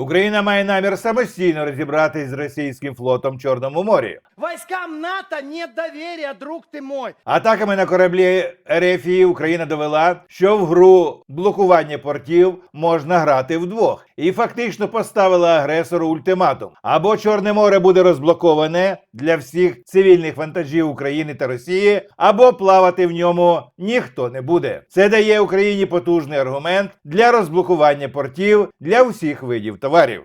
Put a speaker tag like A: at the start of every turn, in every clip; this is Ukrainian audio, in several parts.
A: Україна має намір самостійно розібратись з російським флотом в Чорному морі.
B: Військам НАТО нет довір'я, друг ти мой.
A: Атаками на кораблі РФІ Україна довела, що в гру блокування портів можна грати вдвох, і фактично поставила агресору ультиматум: або Чорне море буде розблоковане для всіх цивільних вантажів України та Росії, або плавати в ньому ніхто не буде. Це дає Україні потужний аргумент для розблокування портів для всіх видів товарів.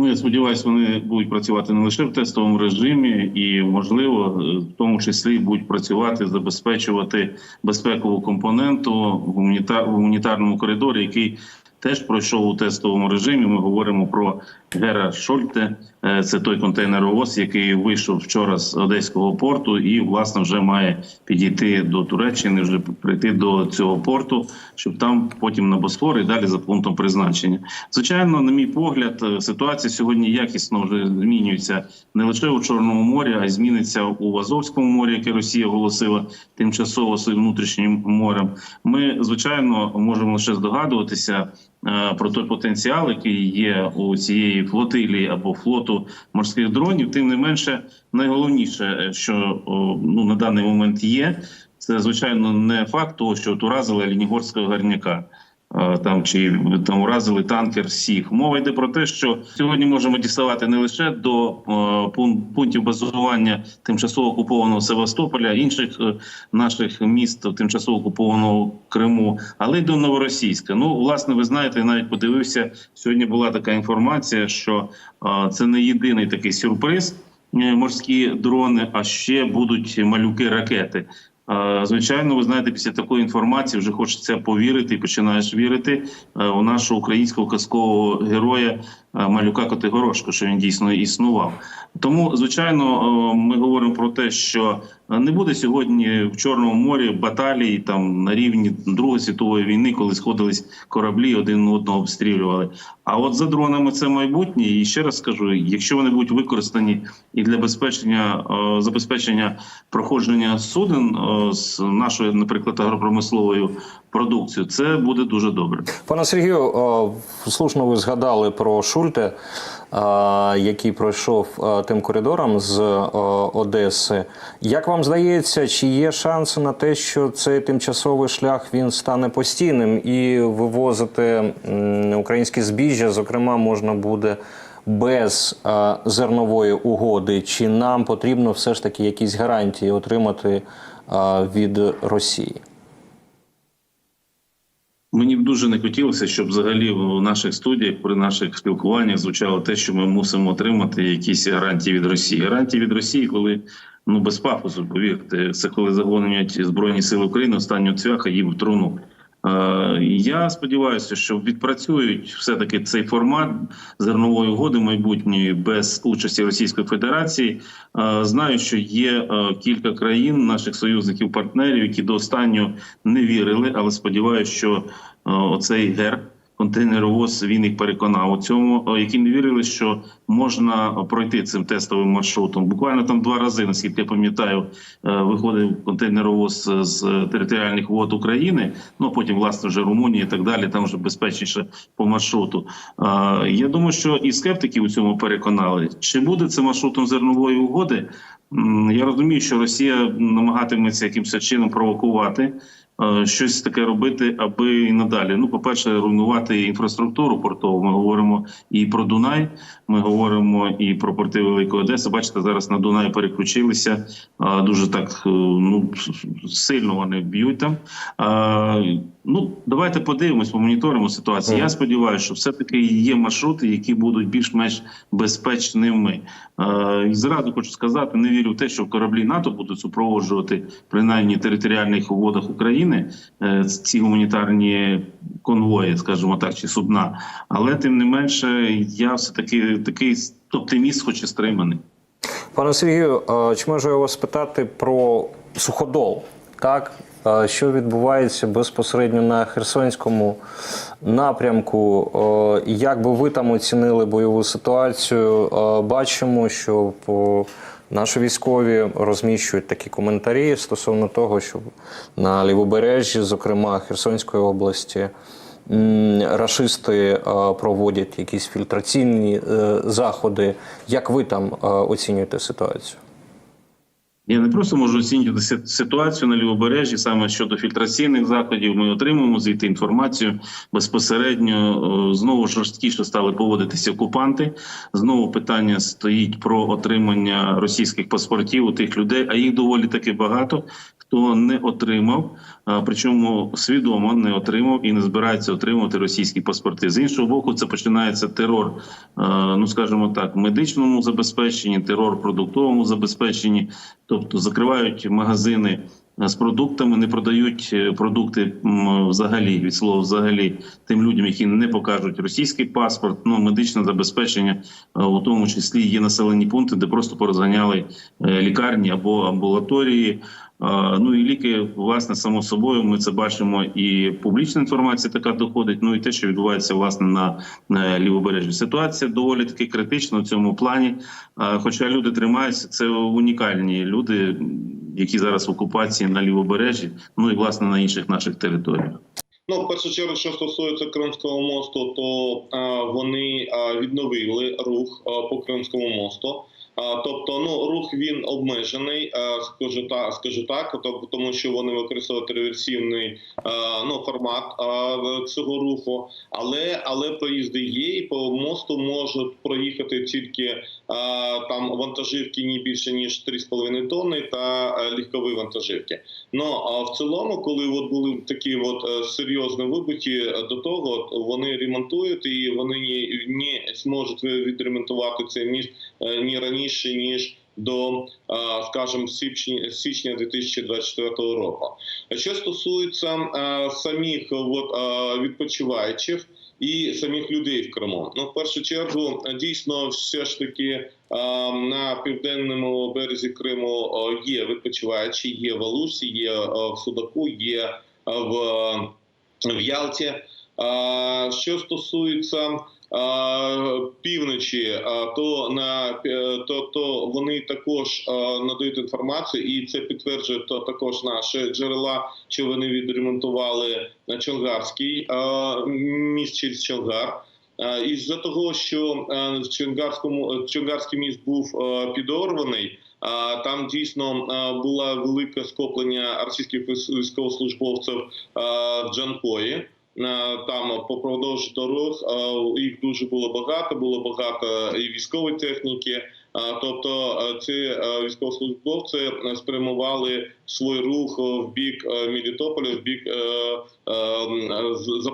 C: Ну, я сподіваюся, вони будуть працювати не лише в тестовому режимі, і можливо, в тому числі будуть працювати, забезпечувати безпекову компоненту в гуманітарному коридорі, який теж пройшов у тестовому режимі. Ми говоримо про Гера Шольте. Е, Це той контейнеровоз, який вийшов вчора з одеського порту, і власне вже має підійти до Туреччини, вже прийти до цього порту, щоб там потім на Босфор і далі за пунктом призначення. Звичайно, на мій погляд, е, ситуація сьогодні якісно вже змінюється не лише у Чорному морі, а й зміниться у Азовському морі, яке Росія оголосила тимчасово своїм внутрішнім морем. Ми звичайно можемо лише здогадуватися про той потенціал, який є у цієї флотилії або флоту морських дронів. Тим не менше, найголовніше, е, що ну на даний момент є, це звичайно не факт того, що уразили Лінігорського гарняка. Там чи там уразили танкер Сіг. Мова йде про те, що сьогодні можемо діставати не лише до е, пунктів базування тимчасово окупованого Севастополя, інших е, наших міст тимчасово окупованого Криму, але й до Новоросійська. Ну, власне, ви знаєте, я навіть подивився сьогодні. Була така інформація, що це не єдиний такий сюрприз. е, Морські дрони, а ще будуть малюки ракети. Звичайно, ви знаєте, після такої інформації вже хочеться повірити і починаєш вірити е, у нашого українського казкового героя малюка Котигорошко, що він дійсно існував. Тому, звичайно, е, ми говоримо про те, що не буде сьогодні в Чорному морі баталій там на рівні Другої світової війни, коли сходились кораблі, один одного обстрілювали. А от за дронами це майбутнє. І ще раз скажу: якщо вони будуть використані і для безпечення е, забезпечення проходження суден е, з нашою, наприклад, агропромисловою продукцією, це буде дуже добре.
D: Пане Сергію, слушно ви згадали про Шульте, а, який пройшов тим коридором з Одеси. Як вам здається, чи є шанси на те, що цей тимчасовий шлях він стане постійним і вивозити українське збіжжя, зокрема, можна буде без зернової угоди? Чи нам потрібно все ж таки якісь гарантії отримати від Росії?
C: Мені б дуже не хотілося, щоб взагалі в наших студіях при наших спілкуваннях звучало те, що ми мусимо отримати якісь гарантії від Росії. Гарантії від Росії, коли ну без пафосу, повірте, це коли загонять збройні сили України останнього цвяха їм в труну. Е, Я сподіваюся, що відпрацюють все таки цей формат зернової угоди майбутньої без участі Російської Федерації. Е, Знаю, що є е, кілька країн, наших союзників, партнерів, які до останнього не вірили, але сподіваюся, що оцей герб. Контейнеровоз він їх переконав у цьому, е, які не вірили, що можна пройти цим тестовим маршрутом. Буквально там два рази, наскільки я пам'ятаю, е, виходив контейнеровоз з територіальних вод України. Ну потім, власне, вже Румунії і так далі. Там вже безпечніше по маршруту. Е, Я думаю, що і скептики у цьому переконали. Чи буде це маршрутом зернової угоди? Я розумію, що Росія намагатиметься якимось чином провокувати. Е, Щось таке робити, аби і надалі. Ну, по-перше, руйнувати інфраструктуру портову. Ми говоримо і про Дунай, ми говоримо і про порти Великої Одеси. Бачите, зараз на Дунай переключилися. Дуже так е, ну сильно вони б'ють там. Ну, давайте подивимось, помоніторимо ситуацію. Я сподіваюся, що все-таки є маршрути, які будуть більш-менш безпечними. Е, І зразу хочу сказати, не вірю в те, що кораблі НАТО будуть супроводжувати принаймні територіальних водах України е, ці гуманітарні конвої, скажімо так, чи судна. Але тим не менше, я все таки такий оптиміст, хоч і стриманий.
D: Пане Сергію, е, чи можу я вас спитати про суходол? Так, Е, що відбувається безпосередньо на Херсонському напрямку? Як би ви там оцінили бойову ситуацію? Бачимо, що по наші військові розміщують такі коментарі стосовно того, що на лівобережжі, зокрема Херсонської області, рашисти е, проводять якісь фільтраційні е, заходи. Як ви там е, оцінюєте ситуацію?
C: Я не просто можу оцінювати ситуацію на лівобережжі саме щодо фільтраційних заходів. Ми отримуємо звідти інформацію безпосередньо. Знову жорсткіше стали поводитися окупанти. Знову питання стоїть про отримання російських паспортів у тих людей, а їх доволі таки багато. Хто не отримав, причому свідомо не отримав і не збирається отримувати російські паспорти. З іншого боку, це починається терор, ну скажімо так, медичному забезпеченні, терор продуктовому забезпеченні, тобто закривають магазини з продуктами, не продають е, продукти взагалі від слова взагалі тим людям, які не покажуть російський паспорт. Ну медичне забезпечення, у тому числі є населені пункти, де просто порозганяли е, лікарні або амбулаторії. Ну і ліки, власне, само собою, ми це бачимо, і публічна інформація така доходить. Ну і те, що відбувається власне на, на лівобережжі. Ситуація доволі таки критична в цьому плані. Хоча люди тримаються, це унікальні люди, які зараз в окупації на лівобережжі, ну і власне на інших наших територіях.
E: Ну, в першу чергу, що стосується Кримського мосту, то е, вони е, відновили рух е, по Кримському мосту. Тобто, ну рух він обмежений, е, скажу так, скажу так, то- тому що вони використовують реверсивний е, ну формат е, цього руху, але але проїзди є, і по мосту можуть проїхати тільки там вантажівки не більше ніж 3,5 тонни та легкові вантажівки. Ну а в цілому, коли от були такі от серйозні вибухи, до того вони ремонтують і вони не, зможуть відремонтувати цей міст ні раніше ніж до, скажімо, січня, січня 2024 року. Що стосується самих відпочиваючих. І самих людей в Криму. Ну, в першу чергу, дійсно, все ж таки на південному березі Криму є відпочиваючі, є в Алусі, є в Судаку, є в, Ялті. Що стосується півночі, то на е, то, то вони також надають інформацію, і це підтверджує то також наші джерела, що вони відремонтували на Чонгарський е, міст через Чонгар. Е, Із-за того, що е, Чонгарському Чонгарський міст був підорваний. Там дійсно було велике скоплення російських військовослужбовців в Джанкої. Е, Там попродовж дорог е, їх дуже було багато. Було багато і військової техніки. Е, Тобто е, ці е, військовослужбовці е, спрямували свій рух в бік е, Мелітополя, в бік е, е, з-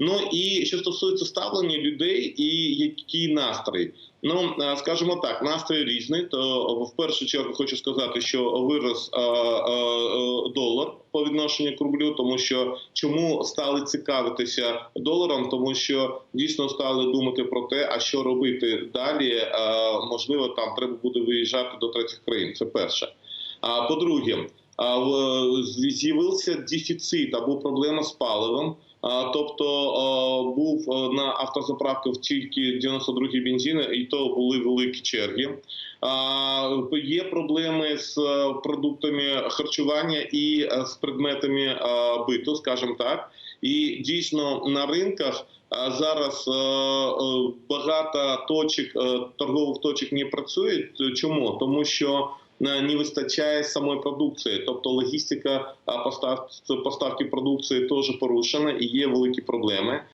E: Ну і що стосується ставлення людей і який настрій. Ну е, скажімо так, настрій різний. То в першу чергу хочу сказати, що вирос е, е, е, долар по відношенню к рублю, тому що чому стали цікавитися доларом, тому що дійсно стали думати про те, а що робити далі. Е, можливо, там треба буде виїжджати до третіх країн. Це перше. А по-друге, з'явився дефіцит або проблема з паливом. Тобто був на автозаправках тільки 92-й бензин, і то були великі черги. Є проблеми з е, продуктами харчування і е, з предметами е, биту, скажімо так. І дійсно на ринках зараз е, е, багато точок е, торгових точок не працюють. Чому? Тому що е, не вистачає самої продукції, тобто логістика постав, поставки продукції теж порушена і є великі проблеми.